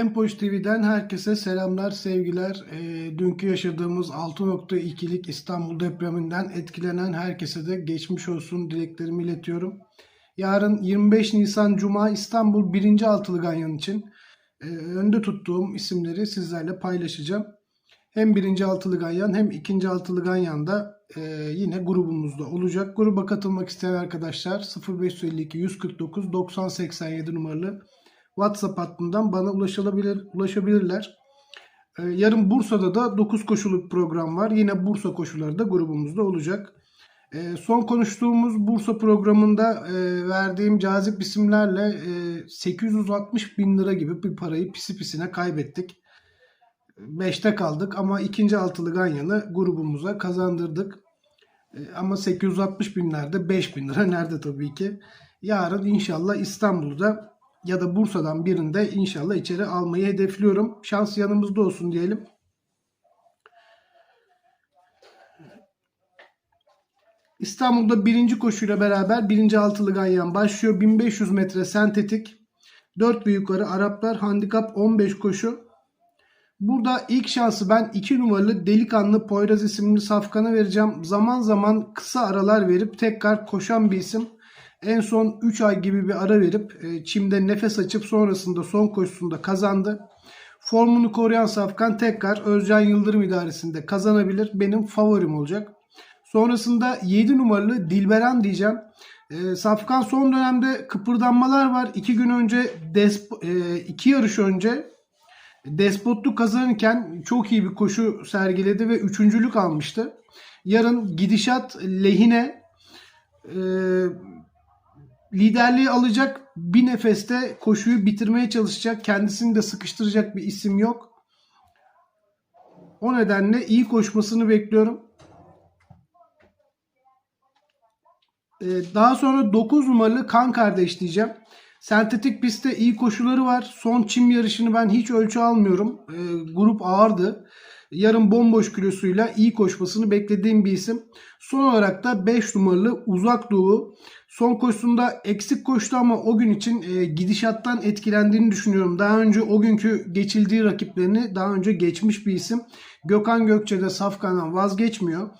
Tempoş TV'den herkese selamlar, sevgiler. Ee, dünkü yaşadığımız 6.2'lik İstanbul depreminden etkilenen herkese de geçmiş olsun dileklerimi iletiyorum. Yarın 25 Nisan Cuma İstanbul 1. Altılı Ganyan için e, önde tuttuğum isimleri sizlerle paylaşacağım. Hem 1. Altılı Ganyan hem 2. Altılı Ganyan'da e, yine grubumuzda olacak. Gruba katılmak isteyen arkadaşlar 0552 149 90 87 numaralı WhatsApp hattından bana ulaşılabilir, ulaşabilirler. Ee, yarın Bursa'da da 9 koşuluk program var. Yine Bursa koşuları da grubumuzda olacak. Ee, son konuştuğumuz Bursa programında e, verdiğim cazip isimlerle e, 860 bin lira gibi bir parayı pisi pisine kaybettik. 5'te kaldık ama ikinci altılı Ganyan'ı grubumuza kazandırdık. E, ama 860 binlerde 5 bin lira nerede tabii ki. Yarın inşallah İstanbul'da ya da Bursa'dan birinde inşallah içeri almayı hedefliyorum. Şans yanımızda olsun diyelim. İstanbul'da birinci koşuyla beraber birinci altılı ganyan başlıyor. 1500 metre sentetik. 4 ve yukarı Araplar handikap 15 koşu. Burada ilk şansı ben 2 numaralı delikanlı Poyraz isimli safkana vereceğim. Zaman zaman kısa aralar verip tekrar koşan bir isim. En son 3 ay gibi bir ara verip e, çimde nefes açıp sonrasında son koşusunda kazandı. Formunu koruyan Safkan tekrar Özcan Yıldırım idaresinde kazanabilir. Benim favorim olacak. Sonrasında 7 numaralı Dilberan diyeceğim. E, Safkan son dönemde kıpırdanmalar var. 2 gün önce, desp- e, iki yarış önce Despotlu kazanırken çok iyi bir koşu sergiledi ve üçüncülük almıştı. Yarın gidişat lehine e, liderliği alacak bir nefeste koşuyu bitirmeye çalışacak. Kendisini de sıkıştıracak bir isim yok. O nedenle iyi koşmasını bekliyorum. Ee, daha sonra 9 numaralı kan kardeş diyeceğim. Sentetik pistte iyi koşuları var. Son çim yarışını ben hiç ölçü almıyorum. Ee, grup ağırdı. Yarın bomboş kilosuyla iyi koşmasını beklediğim bir isim. Son olarak da 5 numaralı Uzak Doğu. Son koşusunda eksik koştu ama o gün için e, gidişattan etkilendiğini düşünüyorum. Daha önce o günkü geçildiği rakiplerini daha önce geçmiş bir isim. Gökhan Gökçe de Safkan'dan vazgeçmiyor.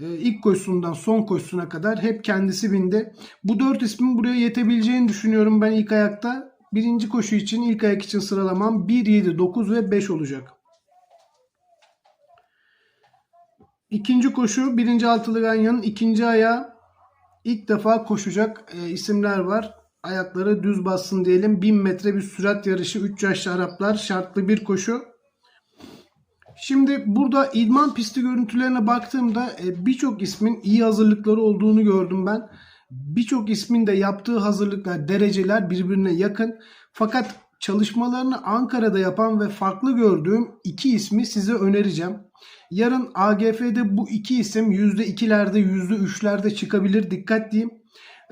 E, ilk koşusundan son koşusuna kadar hep kendisi bindi. Bu dört ismin buraya yetebileceğini düşünüyorum ben ilk ayakta. Birinci koşu için ilk ayak için sıralamam 1, 7, 9 ve 5 olacak. İkinci koşu birinci altılı ganyanın ikinci ayağı ilk defa koşacak e, isimler var. Ayakları düz bassın diyelim. 1000 metre bir sürat yarışı 3 yaşlı Araplar şartlı bir koşu. Şimdi burada idman pisti görüntülerine baktığımda e, birçok ismin iyi hazırlıkları olduğunu gördüm ben. Birçok ismin de yaptığı hazırlıklar, dereceler birbirine yakın. Fakat çalışmalarını Ankara'da yapan ve farklı gördüğüm iki ismi size önereceğim. Yarın AGF'de bu iki isim %2'lerde %3'lerde çıkabilir dikkat diyeyim.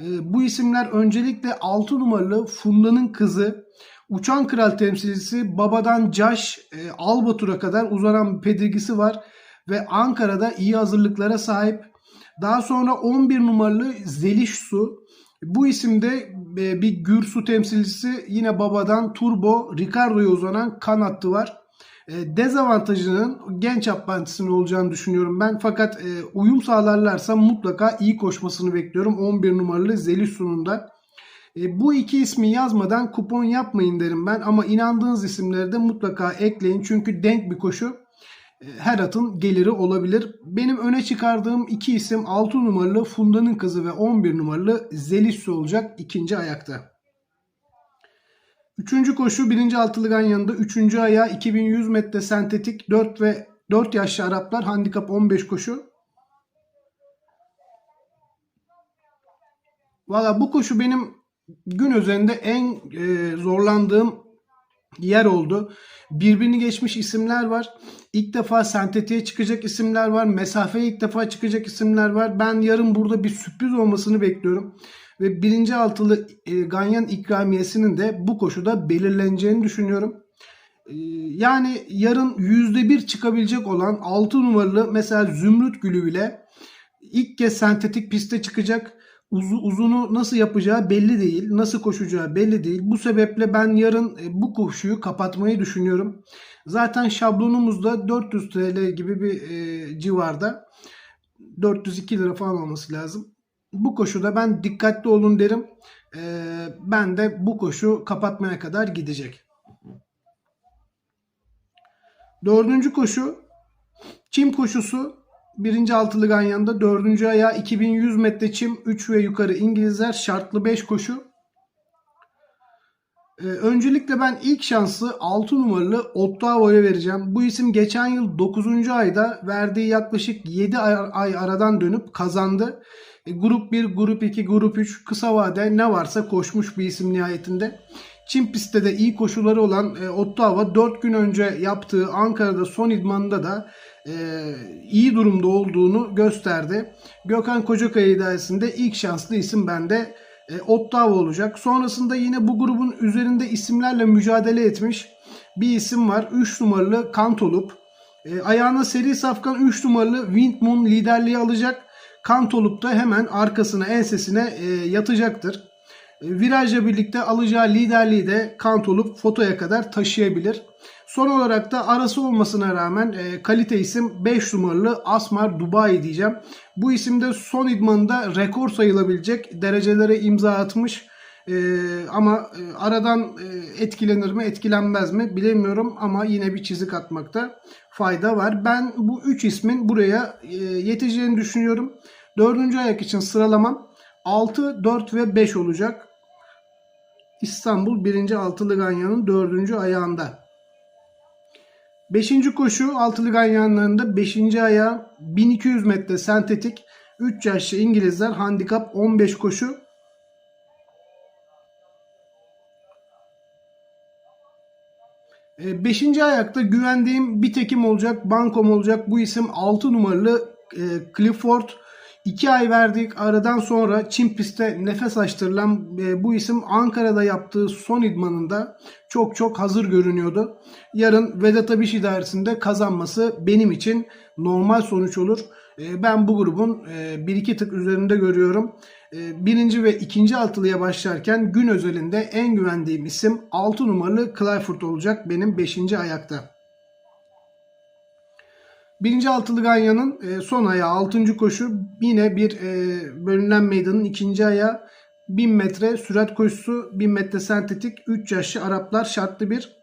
Ee, bu isimler öncelikle 6 numaralı Funda'nın kızı Uçan Kral temsilcisi babadan Caş e, Albatur'a kadar uzanan bir pedirgisi var ve Ankara'da iyi hazırlıklara sahip. Daha sonra 11 numaralı Zeliş Su. Bu isimde e, bir Gürsu temsilcisi yine babadan Turbo Ricardo'ya uzanan kan hattı var. E, dezavantajının genç apprentice'in olacağını düşünüyorum ben. Fakat e, uyum sağlarlarsa mutlaka iyi koşmasını bekliyorum. 11 numaralı Zelissu'nun da. Bu iki ismi yazmadan kupon yapmayın derim ben. Ama inandığınız isimleri de mutlaka ekleyin. Çünkü denk bir koşu e, her atın geliri olabilir. Benim öne çıkardığım iki isim 6 numaralı Funda'nın kızı ve 11 numaralı Zelissu olacak ikinci ayakta. Üçüncü koşu birinci altılı ganyanında üçüncü ayağı 2100 metre sentetik 4 ve 4 yaşlı Araplar handikap 15 koşu. Valla bu koşu benim gün üzerinde en e, zorlandığım yer oldu. Birbirini geçmiş isimler var. İlk defa sentetiğe çıkacak isimler var. Mesafeye ilk defa çıkacak isimler var. Ben yarın burada bir sürpriz olmasını bekliyorum. Ve birinci altılı e, Ganyan ikramiyesinin de bu koşuda belirleneceğini düşünüyorum. E, yani yarın %1 çıkabilecek olan 6 numaralı mesela Zümrüt Gülü bile ilk kez sentetik piste çıkacak. Uzu, uzunu nasıl yapacağı belli değil. Nasıl koşacağı belli değil. Bu sebeple ben yarın e, bu koşuyu kapatmayı düşünüyorum. Zaten şablonumuzda 400 TL gibi bir e, civarda. 402 lira falan olması lazım. Bu koşuda ben dikkatli olun derim. E, ben de bu koşu kapatmaya kadar gidecek. Dördüncü koşu çim koşusu. Birinci altılı ganyanında dördüncü ayağı 2100 metre çim 3 ve yukarı İngilizler şartlı 5 koşu. Ee, öncelikle ben ilk şansı 6 numaralı Ottavo'ya vereceğim. Bu isim geçen yıl 9. ayda verdiği yaklaşık 7 ay, ay aradan dönüp kazandı. E, grup 1, grup 2, grup 3 kısa vade ne varsa koşmuş bir isim nihayetinde. Çin pistte de iyi koşuları olan e, Ottawa 4 gün önce yaptığı Ankara'da son idmanında da e, iyi durumda olduğunu gösterdi. Gökhan Kocakaya idaresinde ilk şanslı isim bende e, Ottawa olacak. Sonrasında yine bu grubun üzerinde isimlerle mücadele etmiş bir isim var. 3 numaralı Kantolup. E, ayağına seri safkan 3 numaralı Windmoon liderliği alacak. Kantolup da hemen arkasına ensesine e, yatacaktır. E, virajla birlikte alacağı liderliği de Kantolup fotoya kadar taşıyabilir. Son olarak da arası olmasına rağmen e, kalite isim 5 numaralı Asmar Dubai diyeceğim. Bu isim de son idmanında rekor sayılabilecek derecelere imza atmış. E, ama e, aradan e, etkilenir mi etkilenmez mi bilemiyorum ama yine bir çizik atmakta fayda var. Ben bu 3 ismin buraya e, yeteceğini düşünüyorum. Dördüncü ayak için sıralamam 6, 4 ve 5 olacak. İstanbul 1. Altılı Ganyan'ın 4. ayağında. Beşinci koşu altılı ganyanlarında 5. ayağı 1200 metre sentetik 3 yaşlı İngilizler handikap 15 koşu. E, beşinci ayakta güvendiğim bir tekim olacak, bankom olacak. Bu isim 6 numaralı e, Clifford. 2 ay verdik aradan sonra Çin pistte nefes açtırılan e, bu isim Ankara'da yaptığı son idmanında çok çok hazır görünüyordu. Yarın Vedat Abiş idaresinde kazanması benim için normal sonuç olur. E, ben bu grubun e, bir iki tık üzerinde görüyorum. E, birinci ve ikinci altılıya başlarken gün özelinde en güvendiğim isim 6 numaralı Clyford olacak benim 5. ayakta. Birinci altılı ganyanın e, son ayağı 6. koşu yine bir e, bölünen meydanın ikinci ayağı 1000 metre sürat koşusu 1000 metre sentetik 3 yaşlı Araplar şartlı bir.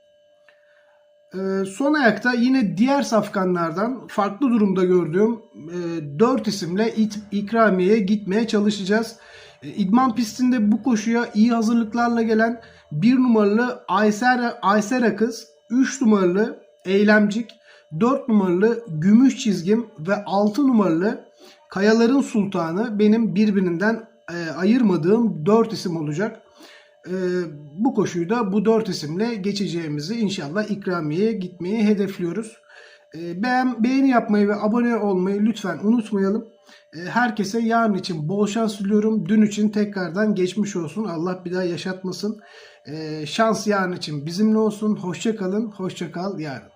E, son ayakta yine diğer safkanlardan farklı durumda gördüğüm e, 4 isimle it, ikramiyeye gitmeye çalışacağız. İdman pistinde bu koşuya iyi hazırlıklarla gelen 1 numaralı Ayser, Ayser Akız, 3 numaralı Eylemcik, 4 numaralı Gümüş Çizgim ve 6 numaralı Kayaların Sultanı benim birbirinden e, ayırmadığım 4 isim olacak. E, bu koşuyu da bu 4 isimle geçeceğimizi inşallah ikramiyeye gitmeyi hedefliyoruz. E, beğen, beğeni yapmayı ve abone olmayı lütfen unutmayalım. E, herkese yarın için bol şans diliyorum. Dün için tekrardan geçmiş olsun. Allah bir daha yaşatmasın. E, şans yarın için bizimle olsun. Hoşça kalın. Hoşça kal yarın.